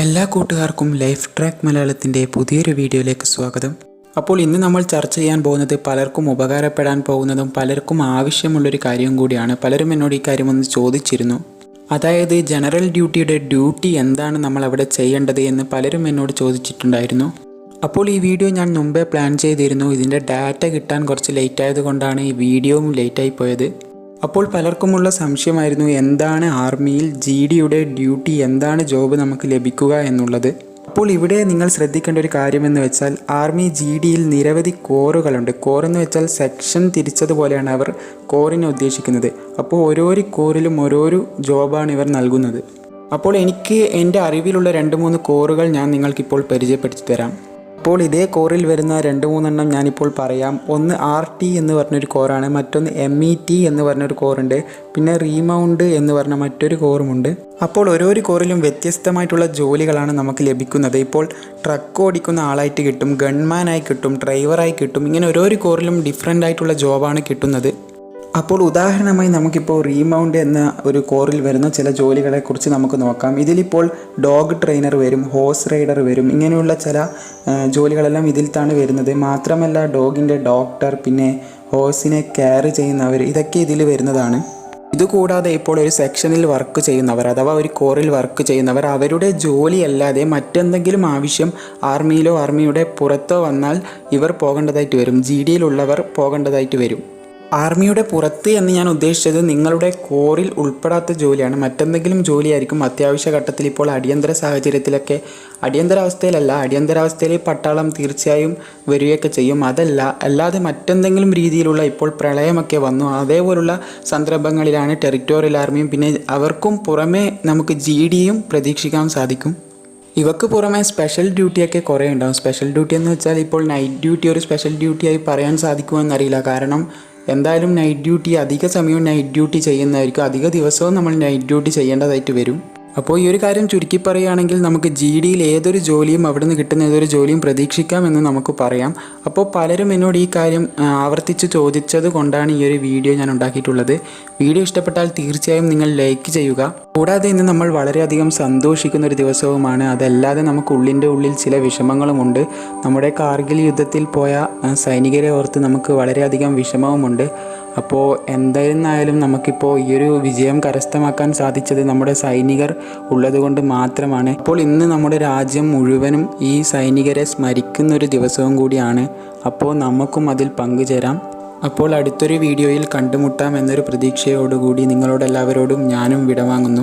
എല്ലാ കൂട്ടുകാർക്കും life track മലയാളത്തിന്റെ പുതിയൊരു വീഡിയോയിലേക്ക് സ്വാഗതം. അപ്പോൾ ഇന്ന് നമ്മൾ ചർച്ച ചെയ്യാൻ പോകുന്നത് പലർക്കും ഉപകാരപ്പെടാൻ പോകുന്നതും പലർക്കും ആവശ്യമുള്ളൊരു കാര്യം കൂടിയാണ്. പലരും എന്നോട് ഈ കാര്യം ഒന്ന് ചോദിച്ചിരുന്നു. അതായത് ജനറൽ ഡ്യൂട്ടിയുടെ ഡ്യൂട്ടി എന്താണ് നമ്മൾ അവിടെ ചെയ്യേണ്ടത് എന്ന് പലരും എന്നോട് ചോദിച്ചിട്ടുണ്ടായിരുന്നു. അപ്പോൾ ഈ വീഡിയോ ഞാൻ മുമ്പേ പ്ലാൻ ചെയ്തിരുന്നു. ഇതിന്റെ ഡാറ്റ കിട്ടാൻ കുറച്ച് ലേറ്റ് ആയതുകൊണ്ടാണ് ഈ വീഡിയോയും ലേറ്റായി പോയത്. അപ്പോൾ പലർക്കുമുള്ള സംശയമായിരുന്നു എന്താണ് ആർമിയിൽ ജി ഡിയുടെ ഡ്യൂട്ടി എന്താണ് ജോബ് നമുക്ക് ലഭിക്കുക എന്നുള്ളത്. അപ്പോൾ ഇവിടെ നിങ്ങൾ ശ്രദ്ധിക്കേണ്ട ഒരു കാര്യമെന്ന് വെച്ചാൽ ആർമി ജി ഡിയിൽ നിരവധി കോറുകളുണ്ട്. കോർ എന്ന് വെച്ചാൽ സെക്ഷൻ തിരിച്ചതുപോലെയാണ് അവർ കോറിനെ ഉദ്ദേശിക്കുന്നത്. അപ്പോൾ ഓരോരു കോറിലും ഓരോരു ജോബാണ് ഇവർ നൽകുന്നത്. അപ്പോൾ എനിക്ക് എന്റെ അറിവിലുള്ള രണ്ട് മൂന്ന് കോറുകൾ ഞാൻ നിങ്ങൾക്കിപ്പോൾ പരിചയപ്പെടുത്തി തരാം അപ്പോൾ ഇതേ കോറിൽ വരുന്ന രണ്ട് മൂന്നെണ്ണം ഞാനിപ്പോൾ പറയാം. ഒന്ന് ആർ ടി എന്ന് പറഞ്ഞൊരു കോറാണ് മറ്റൊന്ന് എം ഇ ടി എന്ന് പറഞ്ഞൊരു കോറുണ്ട് പിന്നെ റീമൗണ്ട് എന്ന് പറഞ്ഞ മറ്റൊരു കോറുമുണ്ട്. അപ്പോൾ ഓരോരു കോറിലും വ്യത്യസ്തമായിട്ടുള്ള ജോലികളാണ് നമുക്ക് ലഭിക്കുന്നത്. ഇപ്പോൾ ട്രക്ക് ഓടിക്കുന്ന ആളായിട്ട് കിട്ടും ഗൺമാനായി കിട്ടും ഡ്രൈവറായി കിട്ടും ഇങ്ങനെ ഓരോരു കോറിലും ഡിഫറെന്റ് ആയിട്ടുള്ള ജോബാണ് കിട്ടുന്നത്. അപ്പോൾ ഉദാഹരണമായി നമുക്കിപ്പോൾ റീമൗണ്ട് എന്ന ഒരു കോറിൽ വരുന്ന ചില ജോലികളെക്കുറിച്ച് നമുക്ക് നോക്കാം. ഇതിലിപ്പോൾ ഡോഗ് ട്രെയിനർ വരും ഹോഴ്സ് റൈഡർ വരും ഇങ്ങനെയുള്ള ചില ജോലികളെല്ലാം ഇതിൽത്താണ് വരുന്നത്. മാത്രമല്ല ഡോഗിന്റെ ഡോക്ടർ പിന്നെ ഹോഴ്സിനെ കെയർ ചെയ്യുന്നവർ ഇതൊക്കെ ഇതിൽ വരുന്നതാണ്. ഇതുകൂടാതെ ഇപ്പോൾ ഒരു സെക്ഷനിൽ വർക്ക് ചെയ്യുന്നവർ അഥവാ ഒരു കോറിൽ വർക്ക് ചെയ്യുന്നവർ അവരുടെ ജോലിയല്ലാതെ മറ്റെന്തെങ്കിലും ആവശ്യം ആർമിയിലോ ആർമിയുടെ പുറത്തോ വന്നാൽ ഇവർ പോകേണ്ടതായിട്ട് വരും. ജി ഡിയിലുള്ളവർ പോകേണ്ടതായിട്ട് വരും. ആർമിയുടെ പുറത്ത് എന്ന് ഞാൻ ഉദ്ദേശിച്ചത് നിങ്ങളുടെ കോറിൽ ഉൾപ്പെടാത്ത ജോലിയാണ്. മറ്റെന്തെങ്കിലും ജോലിയായിരിക്കും അത്യാവശ്യ ഘട്ടത്തിൽ ഇപ്പോൾ അടിയന്തര സാഹചര്യത്തിലൊക്കെ അടിയന്തരാവസ്ഥയിലല്ല അടിയന്തരാവസ്ഥയിൽ പട്ടാളം തീർച്ചയായും വരികയൊക്കെ ചെയ്യും. അതല്ല അല്ലാതെ മറ്റെന്തെങ്കിലും രീതിയിലുള്ള ഇപ്പോൾ പ്രളയമൊക്കെ വന്നു. അതേപോലുള്ള സന്ദർഭങ്ങളിലാണ് ടെറിറ്റോറിയൽ ആർമിയും പിന്നെ അവർക്കും പുറമേ നമുക്ക് ജി ഡിയും പ്രതീക്ഷിക്കാൻ സാധിക്കും. ഇവക്ക് പുറമെ സ്പെഷ്യൽ ഡ്യൂട്ടിയൊക്കെ കുറേ ഉണ്ടാവും സ്പെഷ്യൽ ഡ്യൂട്ടി എന്ന് വെച്ചാൽ ഇപ്പോൾ നൈറ്റ് ഡ്യൂട്ടി ഒരു സ്പെഷ്യൽ ഡ്യൂട്ടിയായി പറയാൻ സാധിക്കുമെന്നറിയില്ല കാരണം എന്തായാലും നൈറ്റ് ഡ്യൂട്ടി അധിക സമയവും നൈറ്റ് ഡ്യൂട്ടി ചെയ്യുന്നതായിരിക്കും. അധിക ദിവസവും നമ്മൾ നൈറ്റ് ഡ്യൂട്ടി ചെയ്യേണ്ടതായിട്ട് വരും. അപ്പോൾ ഈ ഒരു കാര്യം ചുരുക്കി പറയുകയാണെങ്കിൽ നമുക്ക് ജി ഡിയിൽ ഏതൊരു ജോലിയും അവിടെ നിന്ന് കിട്ടുന്ന ഏതൊരു ജോലിയും പ്രതീക്ഷിക്കാം എന്ന് നമുക്ക് പറയാം. അപ്പോൾ പലരും എന്നോട് ഈ കാര്യം ആവർത്തിച്ച് ചോദിച്ചത് കൊണ്ടാണ് ഈ ഒരു വീഡിയോ ഞാൻ ഉണ്ടാക്കിയിട്ടുള്ളത്. വീഡിയോ ഇഷ്ടപ്പെട്ടാൽ തീർച്ചയായും നിങ്ങൾ ലൈക്ക് ചെയ്യുക. കൂടാതെ ഇന്ന് നമ്മൾ വളരെയധികം സന്തോഷിക്കുന്ന ഒരു ദിവസവുമാണ്. അതല്ലാതെ നമുക്ക് ഉള്ളിന്റെ ഉള്ളിൽ ചില വിഷമങ്ങളുമുണ്ട്. നമ്മുടെ കാർഗിൽ യുദ്ധത്തിൽ പോയ സൈനികരെ ഓർത്ത് നമുക്ക് വളരെയധികം വിഷമവുമുണ്ട്. അപ്പോൾ എന്തായിരുന്നായാലും നമുക്കിപ്പോൾ ഈ ഒരു വിജയം കരസ്ഥമാക്കാൻ സാധിച്ചത് നമ്മുടെ സൈനികർ ഉള്ളതുകൊണ്ട് മാത്രമാണ്. അപ്പോൾ ഇന്ന് നമ്മുടെ രാജ്യം മുഴുവനും ഈ സൈനികരെ സ്മരിക്കുന്ന ഒരു ദിവസവും കൂടിയാണ്. അപ്പോൾ നമുക്കും അതിൽ പങ്കുചേരാം. അപ്പോൾ അടുത്തൊരു വീഡിയോയിൽ കണ്ടുമുട്ടാം എന്നൊരു പ്രതീക്ഷയോടുകൂടി നിങ്ങളോടെല്ലാവരോടും ഞാനും വിടവാങ്ങുന്നു.